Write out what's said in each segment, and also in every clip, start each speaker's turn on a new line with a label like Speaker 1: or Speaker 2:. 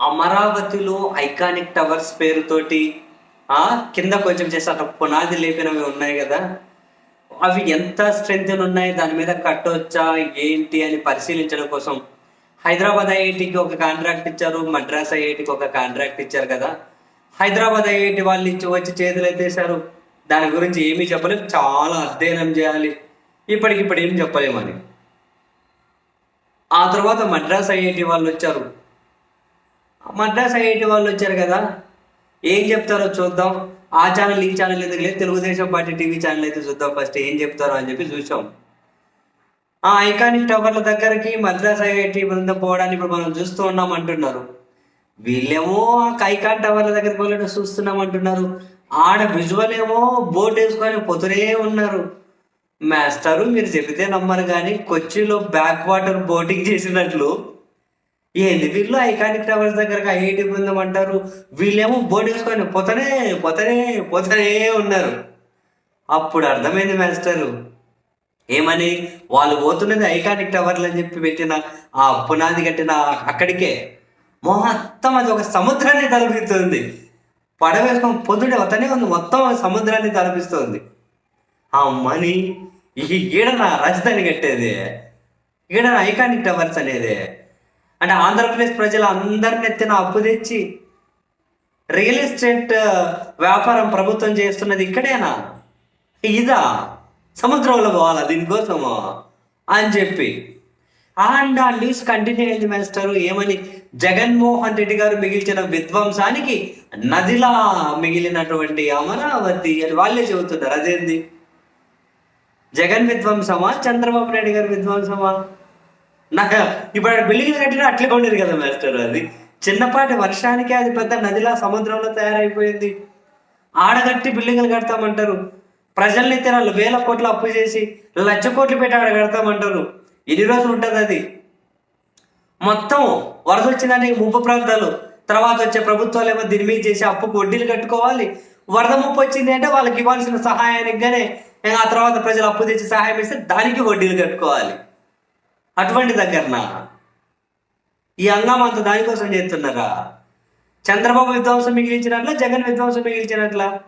Speaker 1: అమరావతిలో iconic towers పేరుతోటి ఆ కింద కొంచెం చేసి అట్లా పునాది లేపినవి ఉన్నాయి కదా. అవి ఎంత స్ట్రెంగ్త్ ఉన్నాయి? దాని మీద కట్టొచ్చా? ఏంటి అని పరిశీలించడం కోసం హైదరాబాద్ ఐఐటికి ఒక కాంట్రాక్ట్ ఇచ్చారు మద్రాస్ ఐఐటికి ఒక కాంట్రాక్ట్ ఇచ్చారు కదా. హైదరాబాద్ ఐఐటి వాళ్ళు ఇచ్చి వచ్చి చేతులు ఎత్తేసారు దాని గురించి ఏమీ చెప్పలేదు చాలా అధ్యయనం చేయాలి. ఇప్పటికిప్పుడు ఏం చెప్పలేమని. ఆ తర్వాత మద్రాస్ ఐఐటి వాళ్ళు వచ్చారు. మద్రాస్ ఐఐటి వాళ్ళు వచ్చారు కదా. ఏం చెప్తారో చూద్దాం. ఆ ఛానల్ ఈ ఛానల్ ఎందుకు లేదు? తెలుగుదేశం పార్టీ టీవీ ఛానల్ అయితే చూద్దాం ఫస్ట్ ఏం చెప్తారో అని చెప్పి చూసాం. ఆ ఐకానిక్ టవర్ల దగ్గరికి మద్రాస్ ఐఐటి బృందం పోవడానికి ఇప్పుడు మనం చూస్తూ ఉన్నాం అంటున్నారు. వీళ్ళేమో ఆ ఐకాన్ టవర్ల దగ్గరికి వెళ్ళడం చూస్తున్నాం అంటున్నారు. ఆడ విజువల్ ఏమో బోట్ వేసుకొని పోతూనే ఉన్నారు. మాస్టరు మీరు చెబితే నమ్మరు కానీ కొచ్చిలో బ్యాక్ వాటర్ బోటింగ్ చేసినట్లు ఏంది వీళ్ళు ఐకానిక్ టవర్స్ దగ్గరగా ఐఐటి బృందం అంటారు? వీళ్ళేమో బోర్డు వేసుకొని పోతనే పోతనే పోతనే ఉన్నారు. అప్పుడు అర్థమైంది మాస్టరు. ఏమని? వాళ్ళు పోతున్నది ఐకానిక్ టవర్లు అని చెప్పి పెట్టిన ఆ పునాది కట్టిన అక్కడికే. మొత్తం అది ఒక సముద్రాన్ని తలపిస్తుంది. పడవేసుకొని పొద్దుడే అతనే ఉంది. మొత్తం సముద్రాన్ని తలపిస్తుంది. ఆ మనీ ఈ ఈడన రాజధాని కట్టేది. ఈడన ఐకానిక్ టవర్స్ అనేది. అంటే ఆంధ్రప్రదేశ్ ప్రజలు అందరిని ఎత్తిన అప్పు తెచ్చి రియల్ ఎస్టేట్ వ్యాపారం ప్రభుత్వం చేస్తున్నది ఇక్కడేనా? ఇదా? సముద్రంలో పోవాలా దీనికోసము? అని చెప్పి. అండ్ ఆ న్యూస్ కంటిన్యూ అయింది మాస్టర్ ఏమని? జగన్మోహన్ రెడ్డి గారు మిగిల్చిన విధ్వంసానికి నదిలా మిగిలినటువంటి అమరావతి అని వాళ్ళే చెబుతున్నారు. అదేంది? జగన్ విధ్వంసమా? చంద్రబాబు నాయుడు గారి విధ్వంసమా? నాకు ఇప్పుడు ఆడ బిల్డింగ్ కట్టినా అట్లే ఉండేది కదా మాస్టర్ అది. చిన్నపాటి వర్షానికి అది పెద్ద నదిలా సముద్రంలో తయారైపోయింది. ఆడగట్టి బిల్డింగ్లు కడతామంటారు. ప్రజల్ని తినాలి వేల కోట్లు అప్పు చేసి లక్ష కోట్లు పెట్టి ఆడ కడతామంటారు. ఎన్ని రోజులు ఉంటుంది అది? మొత్తం వరద వచ్చిందంటే ముప్పు ప్రాంతాలు. తర్వాత వచ్చే ప్రభుత్వాలు ఏమో దీని మీద చేసి అప్పుకు వడ్డీలు కట్టుకోవాలి. వరద ముప్పు వచ్చింది అంటే వాళ్ళకి ఇవ్వాల్సిన సహాయానికి గానే ఆ తర్వాత ప్రజలు అప్పు తెచ్చి సహాయం ఇస్తే దానికి వడ్డీలు కట్టుకోవాలి. అటువంటి దగ్గరన ఈ అంగం అంత దానికోసం చేస్తున్నారా చంద్రబాబు విధ్వంసం మిగిలించినట్ల జగన్ విధ్వంసం మిగిలించినట్ల?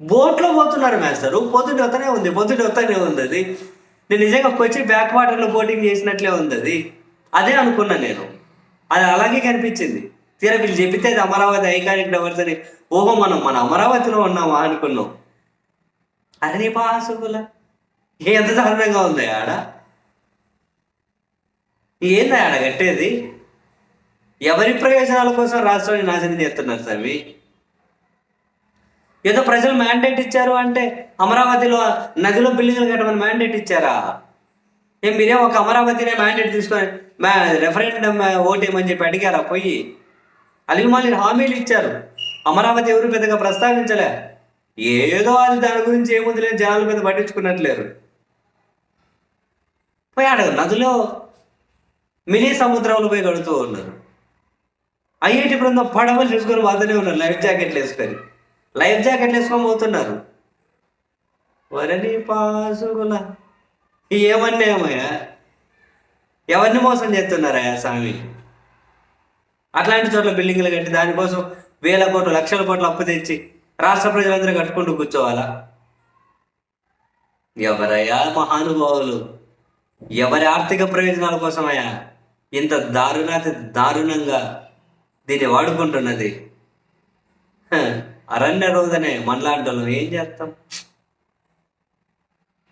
Speaker 1: బోట్లో పోతున్నారు మేస్తారు పొద్దుటి వస్తూనే ఉంది పొద్దుటి వస్తూనే ఉంది అది. నేను నిజంగా వచ్చి బ్యాక్ వాటర్లో బోటింగ్ చేసినట్లే ఉంది అది. అదే అనుకున్నా నేను. అది అలాగే కనిపించింది. తీరా వీళ్ళు చెప్పితే అది అమరావతి ఐకానిక్ టవర్స్ అని. ఓహో మనం మన అమరావతిలో ఉన్నామా అనుకున్నాం. అది నీ పాసుకుల ఎంత దారుణంగా ఉంది ఆడ? ఏంది ఆడ కట్టేది? ఎవరి ప్రయోజనాల కోసం రాష్ట్రాన్ని నాశనం చేస్తున్నారు స్వామి? ఏదో ప్రజలు మ్యాండేట్ ఇచ్చారు అంటే అమరావతిలో నదిలో బిల్డింగ్లు కట్టమని మ్యాండేట్ ఇచ్చారా? ఏం మీరే ఒక అమరావతినే మ్యాండేట్ తీసుకొని మా రెఫరెండం ఓటేమని చెప్పి అడిగారా పోయి? అలిగిమాలి మళ్ళీ హామీలు ఇచ్చారు. అమరావతి ఎవరు పెద్దగా ప్రస్తావించలే? ఏదో అది దాని గురించి ఏముంది లేదు జనాల మీద పట్టించుకున్నట్లేరు. పోయి ఆడ నదిలో మినీ సముద్రంలో పోయి కడుతూ ఉన్నారు. ఐఐటి బృందం పడవలు చూసుకొని వాదనే ఉన్నారు. లైఫ్ జాకెట్లు వేసుకొని. లైఫ్ జాకెట్లు వేసుకొని పోతున్నారు. వరని పాసుగుల. ఏమన్నాయమయ్యా ఎవరిని మోసం చేస్తున్నారా స్వామి? అట్లాంటి చోట్ల బిల్డింగ్లు కట్టి దానికోసం వేల కోట్లు లక్షల కోట్లు అప్పు తెచ్చి రాష్ట్ర ప్రజలందరూ కట్టుకుంటూ కూర్చోవాలా? ఎవరయ్యా మహానుభావులు? ఎవరి ఆర్థిక ప్రయోజనాల కోసమయ్యా? ఇంత దారుణాతి దారుణంగా దీన్ని వాడుకుంటున్నది. అరణ్య రోజనే మనలాంటి ఏం చేస్తాం?